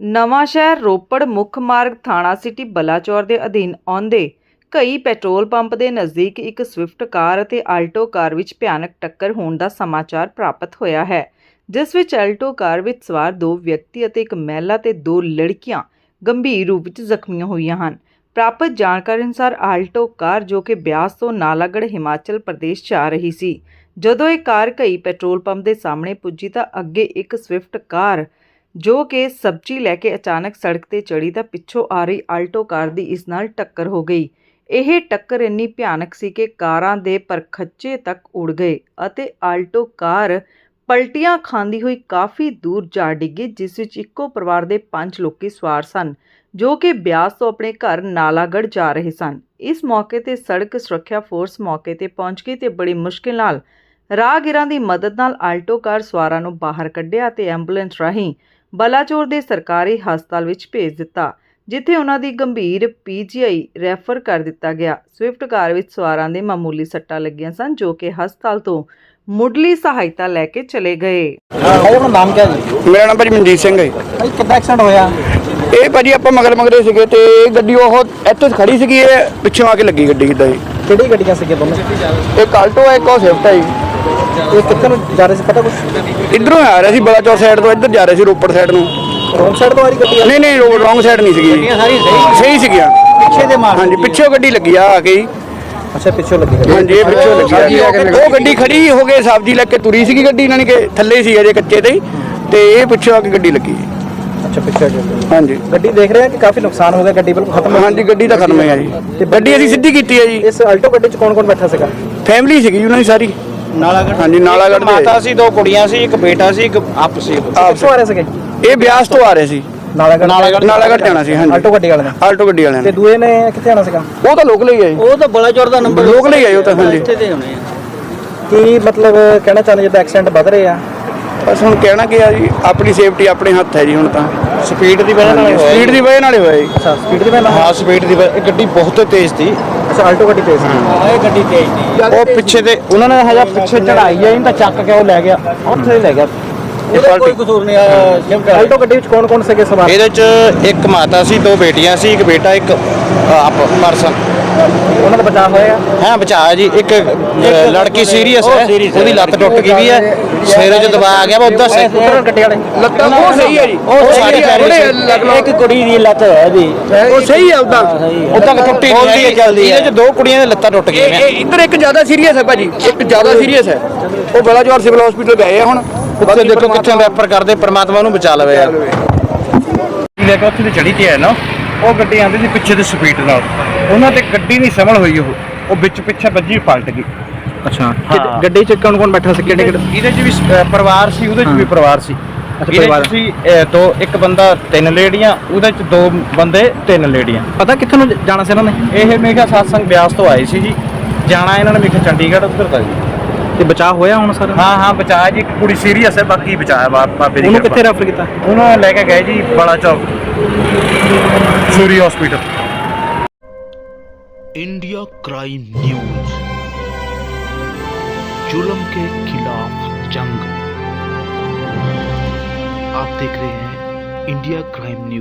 ਨਵਾਂ ਸ਼ਹਿਰ ਰੋਪੜ ਮੁੱਖ ਮਾਰਗ ਥਾਣਾ ਸਿਟੀ ਬਲਾਚੌਰ ਦੇ ਅਧੀਨ ਆਉਂਦੇ ਕਈ ਪੈਟਰੋਲ ਪੰਪ ਦੇ ਨਜ਼ਦੀਕ ਇੱਕ ਸਵਿਫਟ ਕਾਰ ਅਤੇ ਆਲਟੋ ਕਾਰ ਵਿੱਚ ਭਿਆਨਕ ਟੱਕਰ ਹੋਣ ਦਾ ਸਮਾਚਾਰ ਪ੍ਰਾਪਤ ਹੋਇਆ ਹੈ, ਜਿਸ ਵਿੱਚ ਆਲਟੋ ਕਾਰ ਵਿੱਚ ਸਵਾਰ ਦੋ ਵਿਅਕਤੀ ਅਤੇ ਇੱਕ ਮਹਿਲਾ ਤੇ ਦੋ ਲੜਕੀਆਂ ਗੰਭੀਰ ਰੂਪ ਵਿੱਚ ਜ਼ਖਮੀਆਂ ਹੋਈਆਂ ਹਨ। ਪ੍ਰਾਪਤ ਜਾਣਕਾਰੀ ਅਨੁਸਾਰ ਆਲਟੋ ਕਾਰ ਜੋ ਕਿ ਬਿਆਸ ਤੋਂ ਨਾਲਾਗੜ੍ਹ ਹਿਮਾਚਲ ਪ੍ਰਦੇਸ਼ ਜਾ ਰਹੀ ਸੀ। ਜਦੋਂ ਇਹ ਕਾਰ ਕਈ ਪੈਟਰੋਲ ਪੰਪ ਦੇ ਸਾਹਮਣੇ ਪੁੱਜੀ ਤਾਂ ਅੱਗੇ ਇੱਕ ਸਵਿਫਟ ਕਾਰ ਜੋ ਕਿ ਸਬਜ਼ੀ ਲੈ ਕੇ ਅਚਾਨਕ ਸੜਕ ਤੇ ਚੜੀ ਤਾਂ ਪਿੱਛੋਂ ਆ ਰਹੀ ਆਲਟੋ ਕਾਰ ਦੀ ਇਸ ਨਾਲ ਟੱਕਰ ਹੋ ਗਈ। ਇਹ ਟੱਕਰ ਇੰਨੀ ਭਿਆਨਕ ਸੀ ਕਿ ਕਾਰਾਂ ਦੇ ਪਰਖੱਚੇ ਤੱਕ ਉੜ ਗਏ ਅਤੇ ਆਲਟੋ ਕਾਰ ਪਲਟੀਆਂ ਖਾਂਦੀ ਹੋਈ ਕਾਫੀ ਦੂਰ ਜਾ ਡਿੱਗੀ, ਜਿਸ ਵਿੱਚ ਇੱਕੋ ਪਰਿਵਾਰ ਦੇ ਪੰਜ ਲੋਕੀ ਸਵਾਰ ਸਨ, ਜੋ ਕਿ ਬਿਆਸ ਤੋਂ ਆਪਣੇ ਘਰ ਨਾਲਾਗੜ੍ਹ ਜਾ ਰਹੇ ਸਨ। ਇਸ ਮੌਕੇ ਤੇ ਸੜਕ ਸੁਰੱਖਿਆ ਫੋਰਸ ਮੌਕੇ ਤੇ ਪਹੁੰਚ ਗਈ ਤੇ ਬੜੀ ਮੁਸ਼ਕਿਲ ਨਾਲ ਰਾਹਗੀਰਾਂ ਦੀ ਮਦਦ ਨਾਲ ਆਲਟੋ ਕਾਰ ਸਵਾਰਾਂ ਨੂੰ ਬਾਹਰ ਕੱਢਿਆ ਤੇ ਐਂਬੂਲੈਂਸ ਰਾਹੀਂ ਬਲਾਚੌਰ ਦੇ ਸਰਕਾਰੀ ਹਸਪਤਾਲ ਵਿੱਚ ਭੇਜ ਦਿੱਤਾ ਜਿੱਥੇ ਉਹਨਾਂ ਦੀ ਗੰਭੀਰ ਪੀਜੀਆਈ ਰੈਫਰ ਕਰ ਦਿੱਤਾ ਗਿਆ। ਸਵਿਫਟ ਕਾਰ ਵਿੱਚ ਸਵਾਰਾਂ ਦੇ ਮਾਮੂਲੀ ਸੱਟਾਂ ਲੱਗੀਆਂ ਸਨ ਜੋ ਕਿ ਹਸਪਤਾਲ ਤੋਂ ਮੁੱਢਲੀ ਸਹਾਇਤਾ ਲੈ ਕੇ ਚਲੇ ਗਏ। ਭਾਈ ਆਪਣਾ ਨਾਮ ਕਿਆ ਜੀ? ਮੇਰਾ ਨਾਮ ਭਾਜੀ ਮਨਜੀਤ ਸਿੰਘ ਹੈ ਭਾਈ ਕਿੱਦਾਂ ਐਕਸੀਡੈਂਟ ਹੋਇਆ? ਇਹ ਭਾਜੀ ਆਪਾਂ ਮਗਰ ਮਗਰੇ ਸੀਗੇ ਤੇ ਇਹ ਗੱਡੀ ਉਹ ਇੱਥੇ ਖੜੀ ਸੀਗੀ ਇਹ ਪਿੱਛੋਂ ਆ ਕੇ ਲੱਗੀ ਗੱਡੀ ਕਿੱਦਾਂ ਜੀ। ਕਿਹੜੀ ਗੱਡੀਆਂ ਸੀਗੀਆਂ ਦੋਨੋਂ? ਇੱਕ ਆਲਟੋ ਹੈ ਇੱਕ ਉਹ ਸਵਿਫਟ ਹੈ ਜੀ। ਇਹ ਕਿੱਥੇ ਨੂੰ ਜਾ ਰਹੇ ਸੀ? ਪਤਾ ਕੁਛ? ਇਧਰੋਂ ਆ ਰਿਹਾ ਸੀ ਬਲਾਚੌਰ ਸਾਈਡ ਤੋਂ ਇੱਧਰ ਜਾ ਰਿਹਾ ਸੀ ਰੋਪੜ ਸਾਈਡ ਨੂੰ। ਰੋਂਗ ਸਾਈਡ ਤੋਂ ਆ ਰਹੀ ਗੱਡੀ ਆ ਨਹੀਂ ਨਹੀਂ ਰੋਂਗ ਸਾਈਡ ਨਹੀਂ ਸੀਗੀ। ਸਾਰੀ ਸਹੀ ਸਹੀ ਸੀਗੀਆਂ। ਪਿੱਛੇ ਦੇ ਮਾਰ ਹਾਂਜੀ ਪਿੱਛੋਂ ਗੱਡੀ ਲੱਗੀ ਆ ਆ ਕੇ ਜੀ ਅੱਛਾ ਪਿੱਛੋਂ ਲੱਗੀ ਗੱਡੀ। ਹਾਂਜੀ ਇਹ ਪਿੱਛੋਂ ਲੱਗੀ ਆ। ਉਹ ਗੱਡੀ ਖੜੀ ਹੋ ਕੇ ਸਬਜ਼ੀ ਲੈ ਕੇ ਤੁਰੀ ਸੀਗੀ ਗੱਡੀ ਇਹਨਾਂ ਨੇ ਕਿ ਥੱਲੇ ਸੀ ਅਜੇ ਕੱਚੇ ਤੇ ਹੀ, ਤੇ ਇਹ ਪਿੱਛੋਂ ਆ ਕੇ ਗੱਡੀ ਲੱਗੀ। ਅੱਛਾ ਪਿੱਛੇ ਆ ਗਈ ਹਾਂਜੀ। ਗੱਡੀ ਦੇਖ ਰਹੇ ਆ ਕਿ ਕਾਫੀ ਨੁਕਸਾਨ ਹੋ ਗਿਆ? ਗੱਡੀ ਬਿਲਕੁਲ ਖਤਮ ਹੋ ਹਾਂਜੀ ਗੱਡੀ ਤਾਂ ਖਤਮ ਹੈ ਜੀ। ਤੇ ਗੱਡੀ ਅਸੀਂ ਸਿੱਧੀ ਕੀਤੀ ਹੈ ਜੀ। ਇਸ ਆਲਟੋ ਗੱਡੀ 'ਚ ਕੌਣ ਕੌਣ ਬੈਠਾ ਸੀਗਾ? ਫੈਮਿਲੀ ਸੀਗੀ ਜੀ ਉਹਨਾਂ ਦੀ ਸਾਰੀ। ਨਾਲਾਗੜ੍ਹ ਹਾਂਜੀ ਨਾਲਾਗੜ੍ਹ ਦੇ। ਮਾਤਾ ਸੀ ਦੋ ਕੁੜੀਆਂ ਸੀ ਇੱਕ ਬੇਟਾ ਸੀ ਇੱਕ ਆਪ ਸੀ ਆਪ ਕਿੱਥੋਂ ਆ ਰਹੇ ਸੀਗੇ? ਇਹ ਬਿਆਸ ਤੋਂ ਆ ਰਹੇ ਸੀ। ਨਾਲਾਗੜ੍ਹ। ਨਾਲਾਗੜ੍ਹ ਨਾਲਾਗੜ੍ਹ ਜਾਣਾ ਸੀ ਹਾਂਜੀ। ਆਲਟੋ ਗੱਡੀ ਵਾਲੇ ਨੇ। ਆਲਟੋ ਗੱਡੀ ਵਾਲਿਆਂ ਤੇ ਨੇ ਦੂਏ ਨੇ ਕਿੱਥੇ ਆਣਾ ਸੀਗਾ? ਉਹ ਤਾਂ ਲੋਕਲ ਹੀ ਹੈ ਜੀ ਉਹ ਤਾਂ ਬਲਾਚੌਰ ਦਾ ਨੰਬਰ ਲੋਕਲ ਹੀ ਹੈ ਉਹ ਤਾਂ ਹਾਂਜੀ। ਇੱਥੇ ਦੇ ਹੋਣੇ ਆ। ਕੀ ਮਤਲਬ ਕਹਿਣਾ ਚਾਹੁੰਦੇ ਜਿੱਦਾਂ ਐਕਸੀਡੈਂਟ ਵੱਧ ਰਹੇ ਆ? ਬਸ ਹੁਣ ਕਹਿਣਾ ਕੀ ਆ ਜੀ ਆਪਣੀ ਸੇਫਟੀ ਆਪਣੇ ਹੱਥ ਹੈ ਜੀ ਹੁਣ ਤਾਂ। ਸਪੀਡ ਦੀ ਵਜ੍ਹਾ ਨਾਲ ਸਪੀਡ ਦੀ ਵਜ੍ਹਾ ਨਾਲ ਹੀ ਹੋਇਆ ਜੀ। ਅੱਛਾ ਸਪੀਡ ਦੀ ਵਜ੍ਹਾ ਨਾਲ। ਹਾਂ ਸਪੀਡ ਦੀ ਵਜ੍ਹਾ- ਇਹ ਗੱਡੀ ਬਹੁਤ ਤੇਜ਼ ਸੀ। ਅੱਛਾ ਆਲਟੋ ਗੱਡੀ ਤੇਜ਼ ਸੀ। ਇਹ ਗੱਡੀ ਤੇਜ਼ ਸੀ। ਉਹ ਪਿੱਛੇ ਤੇ ਉਹਨਾਂ ਨੇ ਹਜਾ ਪਿੱਛੇ ਚੜਾਈ ਆ ਇਹਨੂੰ ਤਾਂ ਚੱਕ ਕੇ ਉਹ ਲੈ ਗਿਆ। ਉੱਥੇ ਹੀ ਲੈ ਗਿਆ। ਇਹਦਾ ਕੋਈ ਕਸੂਰ ਨਹੀਂ ਆ ਸ਼ਿਫਟ ਆਲਟੋ ਗੱਡੀ ਵਿੱਚ ਕੌਣ ਕੌਣ ਸੀਗੇ ਸਵਾਰ? ਇਹਦੇ ਚ ਇੱਕ ਮਾਤਾ ਸੀ ਦੋ ਬੇਟੀਆਂ ਸੀ ਇੱਕ ਬੇਟਾ ਇੱਕ ਆਪ ਪਰਸਨ। ਉਹਨਾਂ ਦਾ ਬਚਾਅ ਹੋਇਆ? ਹਾਂ ਬਚਾਇਆ ਜੀ। ਇੱਕ ਅ, ਲੜਕੀ ਸੀਰੀਅਸ ਹੈ ਉਹਦੀ ਲੱਤ ਟੁੱਟ ਗਈ ਵੀ ਹੈ। ਸਿਰੇ 'ਚ ਦਬਾ ਆ ਗਿਆ ਵਾ ਉਦਾਂ ਸੇ ਗੱਡੀ ਵਾਲੇ। ਲੱਤਾਂ ਉਹ ਸਹੀ ਹੈ ਜੀ। ਉਹ ਲੱਗ ਲਓ ਇੱਕ ਕੁੜੀ ਦੀ ਲੱਤ ਹੈ ਜੀ। ਉਹ ਸਹੀ ਹੈ ਉਦਾਂ। ਉਦਾਂ ਕਿ ਟੁੱਟੀ ਨਹੀਂ ਹੈ ਇਹਦੇ ਚ ਦੋ ਕੁੜੀਆਂ ਦੀਆਂ ਲੱਤਾਂ ਟੁੱਟ ਗਈਆਂ। ਇਹ ਇੱਧਰ ਇੱਕ ਜ਼ਿਆਦਾ ਸੀਰੀਅਸ ਹੈ ਭਾਜੀ। ਇੱਕ ਜ਼ਿਆਦਾ ਸੀਰੀਅਸ ਹੈ। ਉਹ ਬਲਾਚੌਰ ਸਿਵਲ ਹਸਪੀਟਲ ਗਏ ਆ ਹੁਣ। ਉੱਥੇ ਦੇਖੋ ਕਿੱਥੇ ਰੈਫਰ ਕਰਦੇ ਪ੍ਰਮਾਤਮਾ ਨੂੰ ਬਚਾ ਲਵੇ ਯਾਰ। ਲੈ ਕੇ ਉੱਥੇ ਤੇ ਚੜੀ ਤੇ ਆਇਆ ਨਾ। ਉਹ ਗੱਡੀ ਆਂਦੀ ਸੀ ਪਿੱਛੇ ਦੀ ਸਪੀਡ ਨਾਲ। ਉਹਨਾਂ ਤੇ ਗੱਡੀ ਨਹੀਂ ਸੰਭਲ ਹੋਈ ਉਹ। ਉਹ ਵਿੱਚ ਪਿੱਛੇ ਵੱਜੀ ਪਲਟ ਗਈ। ਅੱਛਾ। ਗੱਡੀ 'ਚ ਕੌਣ ਕੌਣ ਬੈਠਾ ਸੀ? ਕਿਹੜੇ ਕਿਹੜੇ? ਇਹਦੇ 'ਚ ਵੀ ਅ, ਪਰਿਵਾਰ ਸੀ ਉਹਦੇ 'ਚ ਵੀ ਪਰਿਵਾਰ ਸੀ। ਇਹਦੇ 'ਚ ਸੀ ਅ, ਦੋ ਇੱਕ ਬੰਦਾ ਤਿੰਨ ਲੇਡੀਆਂ ਉਹਦੇ 'ਚ ਦੋ ਬੰਦੇ ਤਿੰਨ ਲੇਡੀਆਂ। ਪਤਾ ਕਿੱਥੇ ਨੂੰ ਜਾਣਾ ਸੀ ਇਹਨਾਂ ਨੇ? ਇਹ ਮੇਗਾ satsang ਬਿਆਸ ਤੋਂ ਆਏ ਸੀ ਜੀ। ਜਾਣਾ ਇਹਨਾਂ ਨੇ ਮੇਗਾ ਚੰਡੀਗੜ੍ਹ ਉੱਧਰ ਦਾ ਜੀ। ਤੇ ਬਚਾਅ ਹੋਇਆ ਹੁਣ ਸਰ? ਹਾਂ ਹਾਂ ਬਚਾਇਆ ਜੀ। ਇੱਕ ਕੁੜੀ ਸੀਰੀਅਸ ਹੈ ਬਾਕੀ ਬਚਾਇਆ ਬਾ- ਬਾਬੇ ਦੀ ਉਹਨੂੰ ਕਿਰਪਾ। ਕਿੱਥੇ ਰੈਫਰ ਕੀਤਾ? ਉਹਨੂੰ ਲੈ ਕੇ ਗਏ ਜੀ ਬੜਾ ਚੌਕ। Mansoori hospital India crime news जुलम के खिलाफ जंग आप देख रहे हैं इंडिया क्राइम न्यूज़